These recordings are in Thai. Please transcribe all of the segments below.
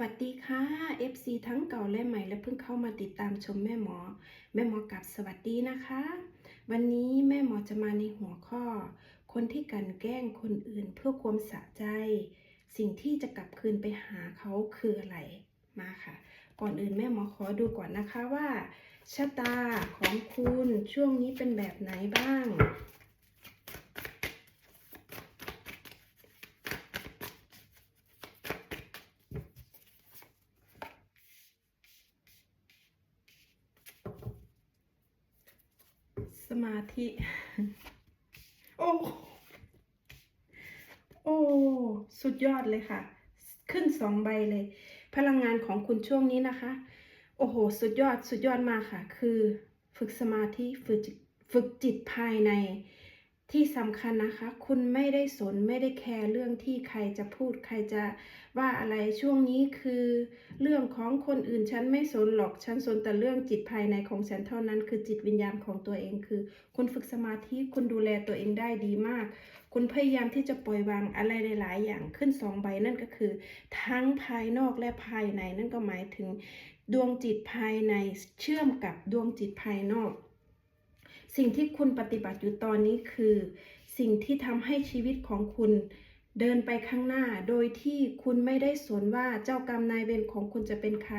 วัสดีค่ะ FC ทั้งเก่าและใหม่และเพิ่งเข้ามาติดตามชมแม่หมอ แม่หมอกับสวัสดีนะคะ วันนี้แม่หมอจะมาในหัวข้อ คนที่กันแกล้งคนอื่นเพื่อความสะใจ สิ่งที่จะกลับคืนไปหาเขาคืออะไรมาค่ะ ก่อนอื่นแม่หมอขอดูก่อนนะคะว่าชะตาของคุณช่วงนี้เป็นแบบไหนบ้าง มาธิ โอ้ โอ้ สุดยอดเลยค่ะ ขึ้นสองใบเลย พลังงานของคุณช่วงนี้นะคะ โอ้โห สุดยอด สุดยอดมากค่ะ คือ ฝึกสมาธิ ฝึกฝึกจิตภายใน ที่สำคัญนะคะ คุณไม่ได้สนไม่ได้แคร์เรื่องที่ใครจะพูดใครจะว่าอะไรช่วงนี้คือ เรื่องของคนอื่นฉันไม่สนหรอกฉันสนแต่เรื่องจิตภายในของฉันเท่านั้น คือจิตวิญญาณของตัวเองคือ คุณฝึกสมาธิคุณดูแลตัวเองได้ดีมาก คุณพยายามที่จะปล่อยวางอะไรหลายๆ อย่างขึ้นสองใบนั่นก็คือ ทั้งภายนอกและภายในนั่นก็หมายถึง ดวงจิตภายในเชื่อมกับดวงจิตภายนอก สิ่งที่คุณปฏิบัติอยู่ตอนนี้คือ สิ่งที่ทำให้ชีวิตของคุณเดินไปข้างหน้าโดยที่คุณไม่ได้สนว่าเจ้ากรรมนายเวรของคุณจะเป็นใคร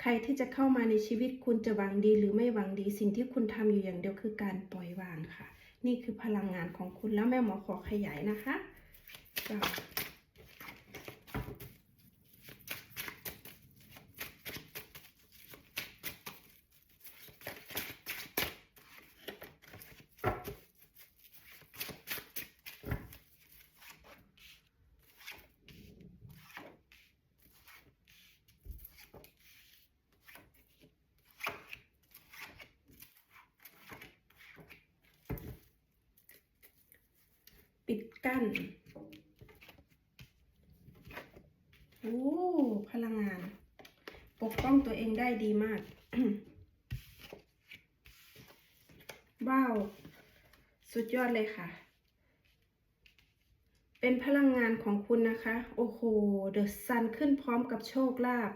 ใครที่จะเข้ามาในชีวิตคุณจะหวังดีหรือไม่หวังดี สิ่งที่คุณทำอยู่อย่างเดียวคือการปล่อยวางค่ะ นี่คือพลังงานของคุณแล้วแม่หมอขอขยายนะคะ กั้น โอ้ พลังงาน ปกป้องตัวเองได้ดีมาก ว้าว สุดยอดเลยค่ะ เป็นพลังงานของคุณนะคะ โอ้โห เดอะซันขึ้นพร้อมกับโชคลาภ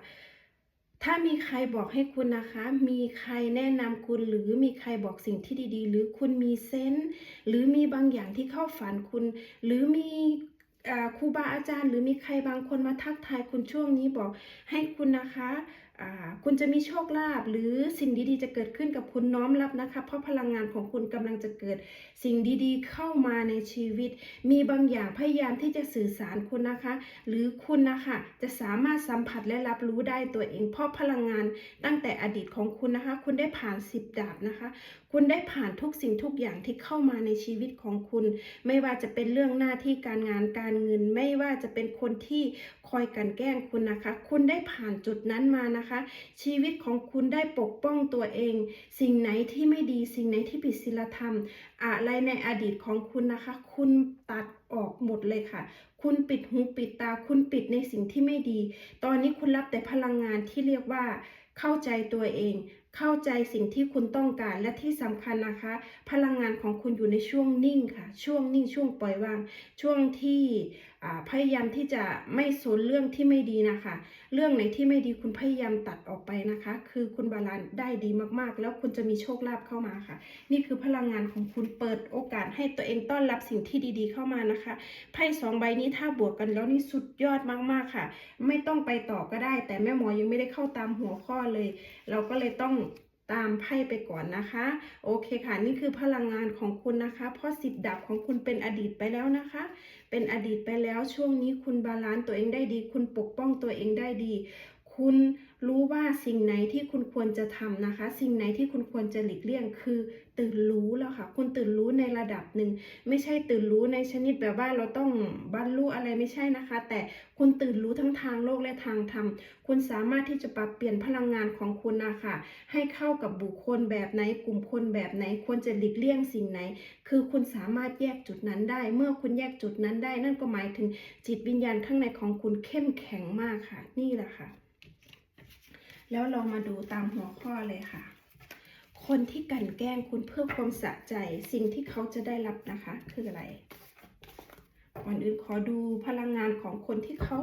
ถ้ามีใครบอกให้คุณนะคะ มีใครแนะนำคุณหรือมีใครบอกสิ่งที่ดีๆ หรือคุณมีเซนส์หรือมีบางอย่างที่เข้าฝันคุณ หรือมีครูบาอาจารย์ หรือมีใครบางคนมาทักทายคุณช่วงนี้บอกให้คุณนะคะ คุณจะมีโชคลาภหรือสิ่งดีๆจะเกิดขึ้นกับคุณน้อมรับนะคะ เพราะพลังงานของคุณกำลังจะเกิดสิ่งดีๆ เข้ามาในชีวิต มีบางอย่างพยายามที่จะสื่อสารคุณนะคะ หรือคุณนะคะจะสามารถสัมผัสและรับรู้ได้ตัวเอง เพราะพลังงานตั้งแต่อดีตของคุณนะคะ คุณได้ผ่านสิบดาบนะคะ คุณได้ผ่านทุกสิ่งทุกอย่างที่เข้ามาในชีวิตของคุณ ไม่ว่าจะเป็นเรื่องหน้าที่การงานการเงิน ไม่ว่าจะเป็นคนที่คอยกันแกล้งคุณนะคะ คุณได้ผ่านจุดนั้นมานะคะชีวิตของคุณได้ปกป้องตัวเอง สิ่งไหนที่ไม่ดีสิ่งไหนที่ผิดศีลธรรม อะไรในอดีตของคุณนะคะ คุณตัดออกหมดเลยค่ะ คุณปิดหูปิดตา คุณปิดในสิ่งที่ไม่ดี ตอนนี้คุณรับแต่พลังงานที่เรียกว่าเข้าใจตัวเอง เข้าใจสิ่งที่คุณต้องการ และที่สำคัญนะคะ พลังงานของคุณอยู่ในช่วงนิ่งค่ะ ช่วงนิ่ง ช่วงปล่อยวาง ช่วงที่ พยายามที่จะไม่สนเรื่องที่ไม่ดีนะคะ เรื่องไหนที่ไม่ดีคุณพยายามตัดออกไปนะคะ คือคุณบาลานได้ดีมากๆ แล้วคุณจะมีโชคลาภเข้ามาค่ะ นี่คือพลังงานของคุณเปิดโอกาสให้ตัวเองต้อนรับสิ่งที่ดีๆเข้ามานะคะไพ่สองใบนี้ถ้าบวกกันแล้วนี่สุดยอดมากๆค่ะ ไม่ต้องไปต่อก็ได้ แต่แม่หมอยังไม่ได้เข้าตามหัวข้อเลย เราก็เลยต้องตามไพ่ไปก่อนนะคะ โอเคค่ะ นี่คือพลังงานของคุณนะคะ เพราะสิบดับของคุณเป็นอดีตไปแล้วนะคะ เป็นอดีตไปแล้วช่วงนี้คุณบาลานซ์ตัวเองได้ดี คุณปกป้องตัวเองได้ดี คุณ รู้ว่าสิ่งไหนที่คุณควรจะทำนะคะ สิ่งไหนที่คุณควรจะหลีกเลี่ยงคือ ตื่นรู้แล้วค่ะ คุณตื่นรู้ในระดับหนึ่ง ไม่ใช่ตื่นรู้ในชนิดแบบว่าเราต้องบรรลุอะไรไม่ใช่นะคะ แต่คุณตื่นรู้ทั้งทางโลกและทางธรรม คุณสามารถที่จะปรับเปลี่ยนพลังงานของคุณนะคะให้เข้ากับบุคคลแบบไหน กลุ่มคนแบบไหน ควรจะหลีกเลี่ยงสิ่งไหน คือคุณสามารถแยกจุดนั้นได้ เมื่อคุณแยกจุดนั้นได้ นั่นก็หมายถึงจิตวิญญาณข้างในของคุณเข้มแข็งมากค่ะ นี่แหละค่ะ แล้วลองมาดูตามหัวข้อเลยค่ะ คนที่กันแกล้งคุณเพื่อความสะใจสิ่งที่เขาจะได้รับนะคะ คืออะไรก่อนอื่นขอดูพลังงานของคนที่เขา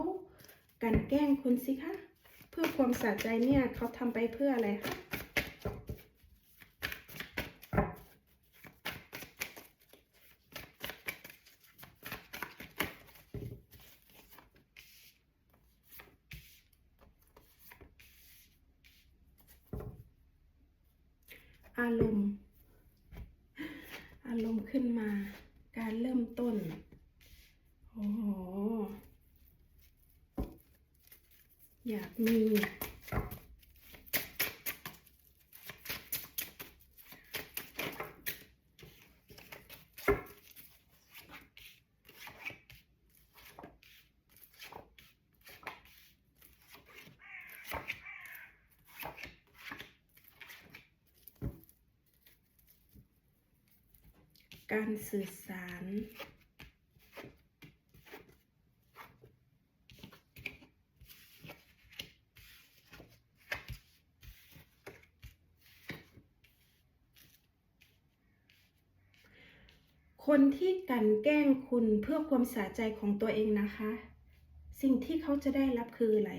กันแกล้งคุณสิคะเพื่อความสะใจเนี่ยเขาทำไปเพื่ออะไรคะารมณ์ อารมณ์ขึ้นมา การเริ่มต้น โอ้โห อยากมี การสื่อสาร คนที่กันแกล้งคุณเพื่อความสะใจของตัวเองนะคะ สิ่งที่เขาจะได้รับคืออะไร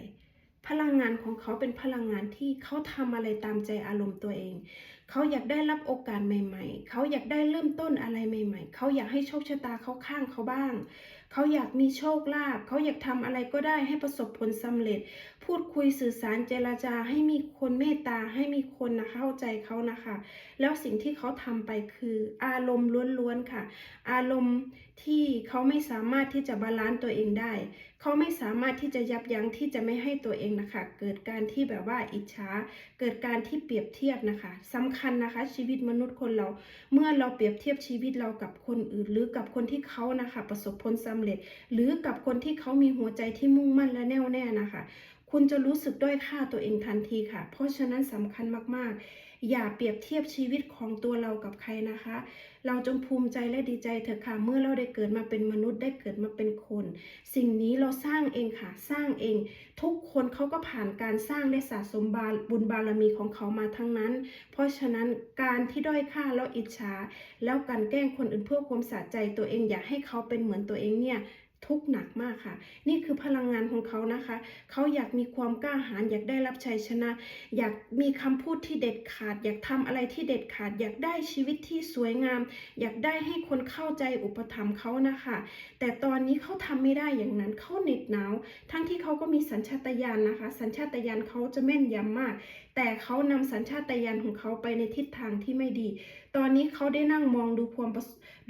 พลังงานของเขาเป็นพลังงานที่เขาทำอะไรตามใจอารมณ์ตัวเอง เขาอยากได้รับโอกาสใหม่ ๆ เขาอยากได้เริ่มต้นอะไรใหม่ ๆ เขาอยากให้โชคชะตาเขาข้างเขาบ้าง เขาอยากมีโชคลาภ เขาอยากทำอะไรก็ได้ให้ประสบผลสำเร็จ พูดคุยสื่อสารเจรจาให้มีคนเมตตาให้มีคนนะเข้าใจเขานะคะ แล้วสิ่งที่เขาทำไปคือ อารมณ์ล้วนๆค่ะ อารมณ์ที่เขาไม่สามารถที่จะบาลานซ์ตัวเองได้ เขาไม่สามารถที่จะยับยั้งที่จะไม่ให้ตัวเองนะคะ เกิดการที่แบบว่าอิจฉา เกิดการที่เปรียบเทียบนะคะสำคัญนะคะ ชีวิตมนุษย์คนเรา เมื่อเราเปรียบเทียบชีวิตเรากับคนอื่น หรือกับคนที่เขานะคะ ประสบผลสำเร็จ หรือกับคนที่เขามีหัวใจที่มุ่งมั่นและแน่วแน่นะคะ คุณจะรู้สึกด้อยค่าตัวเองทันทีค่ะ เพราะฉะนั้นสำคัญมากๆ อย่าเปรียบเทียบชีวิตของตัวเรากับใครนะคะ เราจงภูมิใจและดีใจเถอะค่ะ เมื่อเราได้เกิดมาเป็นมนุษย์ได้เกิดมาเป็นคน สิ่งนี้เราสร้างเองค่ะ สร้างเอง ทุกคนเขาก็ผ่านการสร้างได้สะสมบาบุญบารมีของเขามาทั้งนั้น เพราะฉะนั้นการที่ด้อยค่าแล้วอิจฉาแล้วกลันแกล้งคนอื่นเพื่อความสะใจตัวเองอยากให้เขาเป็นเหมือนตัวเองเนี่ย ทุกข์หนักมากค่ะ นี่คือพลังงานของเขานะคะ เขาอยากมีความกล้าหาญอยากได้รับชัยชนะ อยากมีคำพูดที่เด็ดขาด อยากทำอะไรที่เด็ดขาด อยากได้ชีวิตที่สวยงาม อยากได้ให้คนเข้าใจอุปถัมภ์เขานะคะ แต่ตอนนี้เขาทำไม่ได้อย่างนั้นเขาเหน็ดหนาวทั้งที่เขาก็มีสัญชาตญาณนะคะ สัญชาตญาณเขาจะแม่นยำมาก แต่เขานำสัญชาตญาณของเขาไปในทิศทางที่ไม่ดี ตอนนี้เขาได้นั่งมองดูความ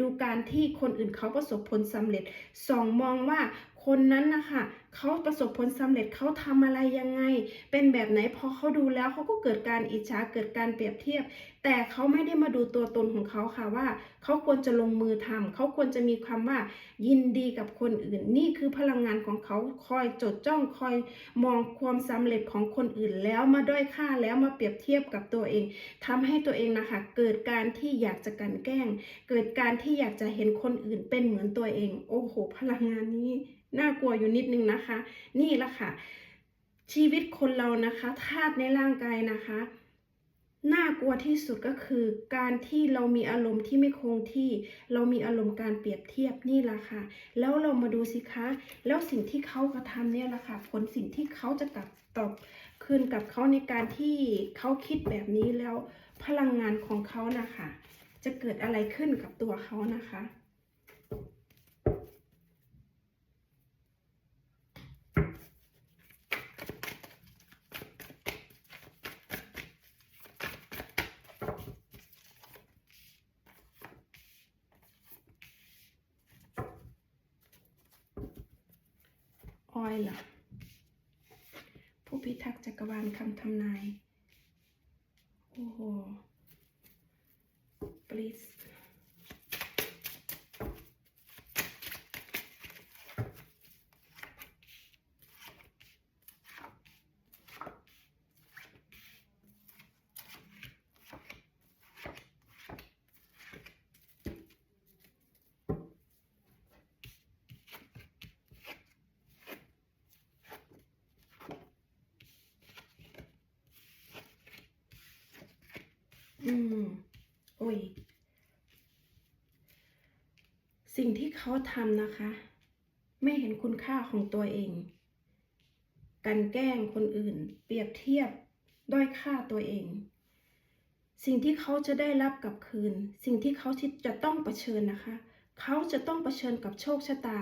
ดูการที่คนอื่นเขาประสบผลสำเร็จส่องมองว่าคนนั้นนะคะ เขาประสบผลสำเร็จเขาทำอะไรยังไง เป็นแบบไหนพอเขาดูแล้วเขาก็เกิดการอิจฉาเกิดการเปรียบเทียบ แต่เขาไม่ได้มาดูตัวตนของเขาค่ะว่า เขาควรจะลงมือทำเขาควรจะมีความว่ายินดีกับคนอื่น นี่คือพลังงานของเขาคอยจดจ้องคอยมองความสำเร็จของคนอื่น แล้วมาด้อยค่าแล้วมาเปรียบเทียบกับตัวเองทำให้ตัวเองนะคะ เกิดการที่อยากจะกันแกล้ง เกิดการที่อยากจะเห็นคนอื่นเป็นเหมือนตัวเอง โอ้โห พลังงานนี้น่ากลัวอยู่นิดนึงนะคะ นี่ละค่ะ ชีวิตคนเรานะคะธาตุในร่างกายนะคะน่ากลัวที่สุดก็คือการที่เรามีอารมณ์ที่ไม่คงที่ เรามีอารมณ์การเปรียบเทียบนี่แหละค่ะ แล้วเรามาดูสิคะ แล้วสิ่งที่เขากระทำเนี่ยแหละค่ะ ผลสิ่งที่เขาจะกลับตอบคืนกับเขาในการที่เขาคิดแบบนี้แล้วพลังงานของเขานะคะ จะเกิดอะไรขึ้นกับตัวเขานะคะ ล่ะผู้พิทักษ์จักรวาลคำทำนาย โอ้โห please อืม โอ้ย สิ่งที่ เขาทำนะคะ ไม่เห็นคุณค่าของตัวเองกลันแกล้งคนอื่น เปรียบเทียบด้อยค่าตัวเอง สิ่งที่เขาจะได้รับกลับคืน สิ่งที่เขาจะต้องเผชิญนะคะ เขาจะต้องเผชิญกับโชคชะตา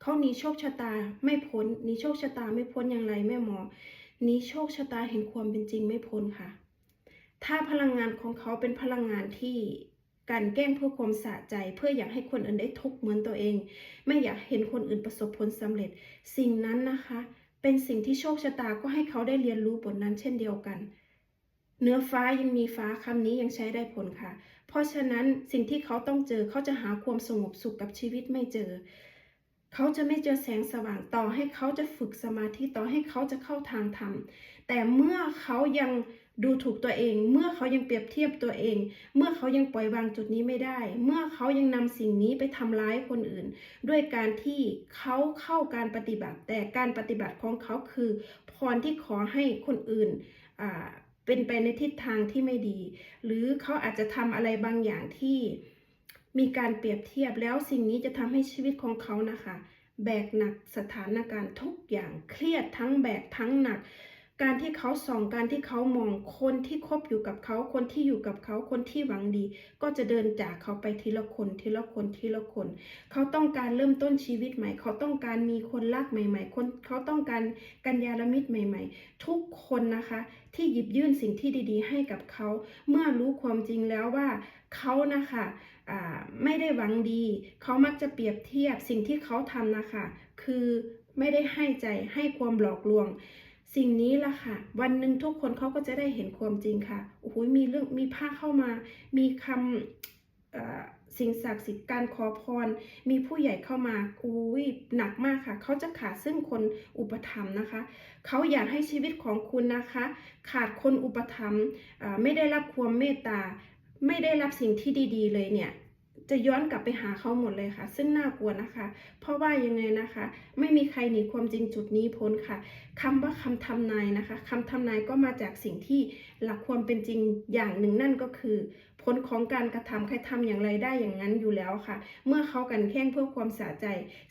เขาหนีโชคชะตาไม่พ้นหนีโชคชะตาไม่พ้นอย่างไรแม่หมอหนีโชคชะตาแห่งความเป็นจริงไม่พ้นค่ะ ถ้าพลังงานของเขาเป็นพลังงานที่ การแกล้งเพื่อความสะใจ เพื่ออยากให้คนอื่นได้ทุกข์เหมือนตัวเอง ไม่อยากเห็นคนอื่นประสบผลสำเร็จ สิ่งนั้นนะคะ เป็นสิ่งที่โชคชะตาก็ให้เขาได้เรียนรู้บทนั้นเช่นเดียวกันเนื้อฟ้ายังมีฟ้าคำนี้ยังใช้ได้ผลค่ะ เพราะฉะนั้นสิ่งที่เขาต้องเจอเขาจะหาความสงบสุขกับชีวิตไม่เจอ เขาจะไม่เจอแสงสว่างต่อให้เขาจะฝึกสมาธิต่อให้เขาจะเข้าทางธรรมแต่เมื่อเขายัง ดูถูกตัวเอง เมื่อเขายังเปรียบเทียบตัวเอง เมื่อเขายังปล่อยวางจุดนี้ไม่ได้ เมื่อเขายังนำสิ่งนี้ไปทำร้ายคนอื่น ด้วยการที่เขาเข้าการปฏิบัติ แต่การปฏิบัติของเขาคือพรที่ขอให้คนอื่นเป็นไปในทิศทางที่ไม่ดี หรือเขาอาจจะทำอะไรบางอย่างที่มีการเปรียบเทียบแล้วสิ่งนี้จะทำให้ชีวิตของเขานะคะ แบกหนักสถานการณ์ทุกอย่างเครียดทั้งแบกทั้งหนัก การที่เขาส่องการที่เขามองคนที่คบอยู่กับเขา คนที่อยู่กับเขาคนที่หวังดี ก็จะเดินจากเขาไปทีละคนทีละคนทีละคน เขาต้องการเริ่มต้นชีวิตใหม่ เขาต้องการมีคนรักใหม่ ๆ คนเขาต้องการกัญญาลมิตรใหม่ ๆ ทุกคนนะคะ ที่หยิบยื่นสิ่งที่ดี ๆ ให้กับเขา เมื่อรู้ความจริงแล้วว่าเขานะคะไม่ได้หวังดี เขามักจะเปรียบเทียบสิ่งที่เขาทำนะคะ คือไม่ได้ให้ใจให้ความหลอกลวง สิ่งนี้ล่ะค่ะ วันหนึ่งทุกคนเขาก็จะได้เห็นความจริงค่ะโอ้โหมีเรื่องมีผ้าเข้ามา มีคำสิ่งศักดิ์สิทธิ์การขอพร มีผู้ใหญ่เข้ามาอุ้ยหนักมากค่ะ เขาจะขาดซึ่งคนอุปถัมภ์นะคะ เขาอยากให้ชีวิตของคุณนะคะ ขาดคนอุปถัมภ์ไม่ได้รับความเมตตาไม่ได้รับสิ่งที่ดี ๆ เลยเนี่ย จะย้อนกลับไปหาเขาหมดเลยค่ะ ซึ่งน่ากลัวนะคะ เพราะว่ายังไงนะคะ ไม่มีใครหนีความจริงจุดนี้พ้นค่ะคำว่าคำทำนายนะคะคำทำนายก็มาจากสิ่งที่หลักความเป็นจริงอย่างหนึ่งนั่นก็คือ ผลของการกระทำใครทำอย่างไรได้อย่างนั้นอยู่แล้วค่ะ เมื่อเขากันแข่งเพื่อความสะใจ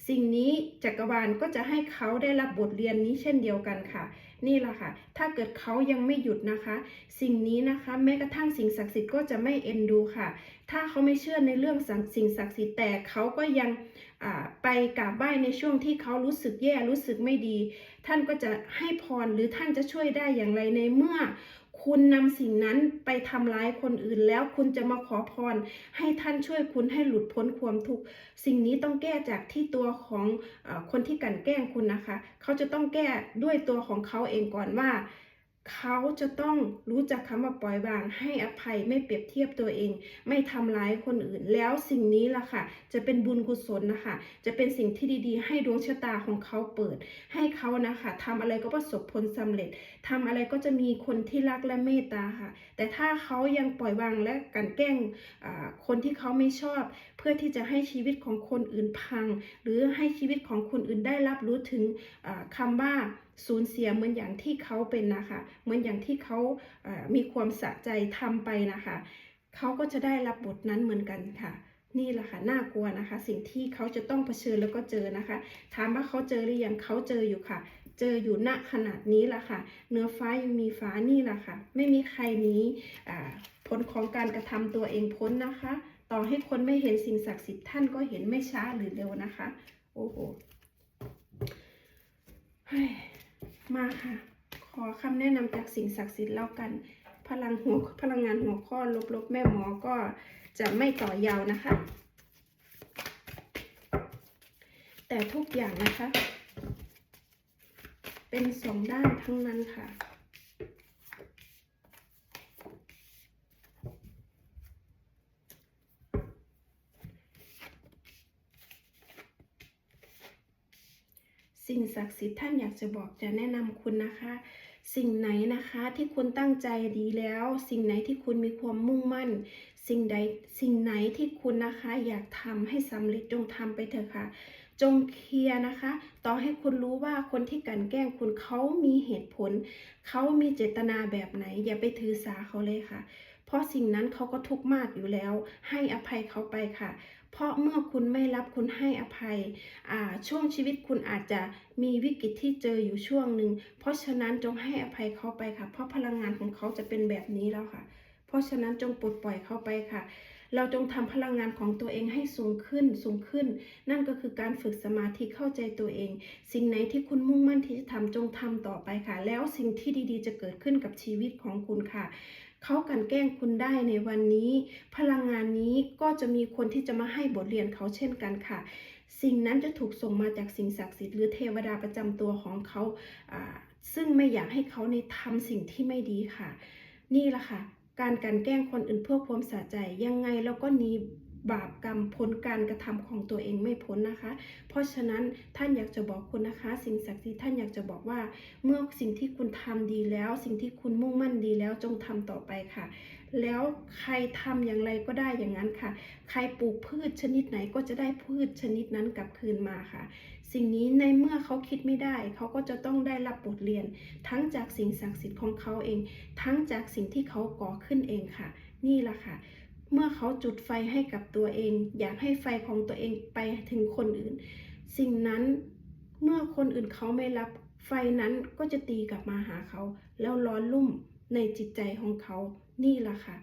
สิ่งนี้จักรวาลก็จะให้เขาได้รับบทเรียนนี้เช่นเดียวกันค่ะ นี่แหละค่ะ ถ้าเกิดเขายังไม่หยุดนะคะ สิ่งนี้นะคะ แม้กระทั่งสิ่งศักดิ์สิทธิ์ก็จะไม่เอ็นดูค่ะ ถ้าเขาไม่เชื่อในเรื่องสิ่งศักดิ์สิทธิ์แต่เขาก็ยังไปกราบไหว้ในช่วงที่เขารู้สึกแย่รู้สึกไม่ดี ท่านก็จะให้พรหรือท่านจะช่วยได้อย่างไรในเมื่อ คุณนำสิ่งนั้นไปทำร้ายคนอื่นแล้วคุณจะมาขอพร ให้ท่านช่วยคุณให้หลุดพ้นความทุกข์สิ่งนี้ต้องแก้จากที่ตัวของอคนที่กันแกล้งคุณนะคะ เขาจะต้องแก้ด้วยตัวของเขาเองก่อนว่า เขาจะต้องรู้จักคำว่าปล่อยวาง ให้อภัยไม่เปรียบเทียบตัวเอง ไม่ทำร้ายคนอื่น แล้วสิ่งนี้ล่ะค่ะ จะเป็นบุญกุศลนะคะ จะเป็นสิ่งที่ดีๆ ให้ดวงชะตาของเขาเปิด ให้เขานะคะทำอะไรก็ประสบผลสำเร็จทำอะไรก็จะมีคนที่รักและเมตตาค่ะ แต่ถ้าเขายังปล่อยวางและกันแกล้งคนที่เขาไม่ชอบ เพื่อที่จะให้ชีวิตของคนอื่นพัง หรือให้ชีวิตของคนอื่นได้รับรู้ถึงคำว่า สูญเสียเหมือนอย่างที่เขาเป็นนะคะเหมือนอย่างที่เขามีความสะใจทำไปนะคะเขาก็จะได้รับบทนั้นเหมือนกันค่ะ นี่แหละค่ะน่ากลัวนะคะ สิ่งที่เขาจะต้องเผชิญแล้วก็เจอนะคะ ถามว่าเขาเจอหรือยังเขาเจออยู่ค่ะ เจออยู่ณขนาดนี้ละค่ะเนื้อฟ้ายังมีฟ้านี่แหละค่ะ ไม่มีใครหนี้ผลของการกระทำตัวเองพ้นนะคะ ต่อให้คนไม่เห็นสิ่งศักดิ์สิทธิ์ท่านก็เห็นไม่ช้าหรือเร็วนะคะ โอ้โห มาค่ะ ขอคำแนะนำจากสิ่งศักดิ์สิทธิ์แล้วกัน พลังหัวพลังงานหัวข้อลบๆ แม่หมอก็จะไม่ต่อยาวนะคะ แต่ทุกอย่างนะคะ เป็นสองด้านทั้งนั้นค่ะ สิ่งศักดิ์สิทธิ์ท่านอยากจะบอกจะแนะนำคุณนะคะ สิ่งไหนนะคะที่คุณตั้งใจดีแล้ว สิ่งไหนที่คุณมีความมุ่งมั่น สิ่งใดสิ่งไหนที่คุณนะคะอยากทำให้สำเร็จจงทำไปเถอะค่ะ จงเคลียร์นะคะ ต่อให้คุณรู้ว่าคนที่กันแกล้งคุณเขามีเหตุผล เขามีเจตนาแบบไหน อย่าไปถือสาเขาเลยค่ะ เพราะสิ่งนั้นเขาก็ทุกข์มากอยู่แล้ว ให้อภัยเขาไปค่ะ เพราะเมื่อคุณไม่รับคุณให้อภัย ช่วงชีวิตคุณอาจจะมีวิกฤตที่เจออยู่ช่วงหนึ่ง เพราะฉะนั้นจงให้อภัยเขาไปค่ะ เพราะพลังงานของเขาจะเป็นแบบนี้แล้วค่ะ เพราะฉะนั้นจงปลดปล่อยเขาไปค่ะ เราจงทำพลังงานของตัวเองให้สูงขึ้นสูงขึ้น นั่นก็คือการฝึกสมาธิเข้าใจตัวเอง สิ่งไหนที่คุณมุ่งมั่นที่จะทำจงทำต่อไปค่ะ แล้วสิ่งที่ดีๆ จะเกิดขึ้นกับชีวิตของคุณค่ะ เขากันแกล้งคุณได้ในวันนี้ พลังงานนี้ก็จะมีคนที่จะมาให้บทเรียนเขาเช่นกันค่ะ สิ่งนั้นจะถูกส่งมาจากสิ่งศักดิ์สิทธิ์หรือเทวดาประจำตัวของเขาซึ่งไม่อยากให้เขาในทำสิ่งที่ไม่ดีค่ะ นี่แหละค่ะ การกันแกล้งคนอื่นเพื่อความสะใจยังไงเราก็หนี บาปกรรมพ้นการกระทำของตัวเองไม่พ้นนะคะ เพราะฉะนั้นท่านอยากจะบอกคุณนะคะ สิ่งศักดิ์สิทธิ์ท่านอยากจะบอกว่า เมื่อสิ่งที่คุณทำดีแล้ว สิ่งที่คุณมุ่งมั่นดีแล้วจงทำต่อไปค่ะ แล้วใครทำอย่างไรก็ได้อย่างนั้นค่ะ ใครปลูกพืชชนิดไหนก็จะได้พืชชนิดนั้นกลับคืนมาค่ะ สิ่งนี้ในเมื่อเขาคิดไม่ได้ เขาก็จะต้องได้รับบทเรียน ทั้งจากสิ่งศักดิ์สิทธิ์ของเขาเอง ทั้งจากสิ่งที่เขาก่อขึ้นเองค่ะ นี่แหละค่ะ เมื่อเขาจุดไฟให้กับตัวเอง อยากให้ไฟของตัวเองไปถึงคนอื่น สิ่งนั้นเมื่อคนอื่นเขาไม่รับไฟนั้นก็จะตีกลับมาหาเขา แล้วร้อนลุ่มในจิตใจของเขา นี่แหละค่ะ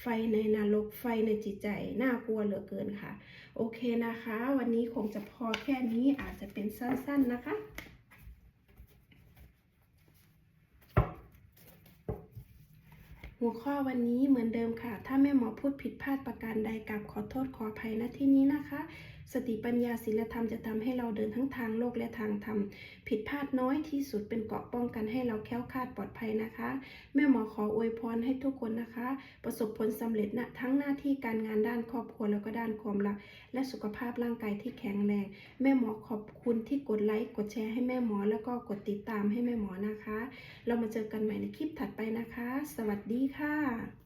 ไฟในนรกไฟในจิตใจ น่ากลัวเหลือเกินค่ะ โอเคนะคะ วันนี้คงจะพอแค่นี้อาจจะเป็นสั้นๆนะคะ หัวข้อวันนี้เหมือนเดิมค่ะ ถ้าแม่หมอพูดผิดพลาดประการใดกับขอโทษขออภัยณที่นี้นะคะ สติปัญญาศีลธรรมจะทำให้เราเดินทั้งทางโลกและทางธรรม ผิดพลาดน้อยที่สุดเป็นเกราะป้องกันให้เราแค้วคาดปลอดภัยนะคะ แม่หมอขออวยพรให้ทุกคนนะคะ ประสบผลสำเร็จนะทั้งหน้าที่การงานด้านครอบครัวแล้วก็ด้านความรัก และสุขภาพร่างกายที่แข็งแรง แม่หมอขอบคุณที่กดไลค์กดแชร์ให้แม่หมอแล้วก็กดติดตามให้แม่หมอนะคะ เรามาเจอกันใหม่ในคลิปถัดไปนะคะ สวัสดีค่ะ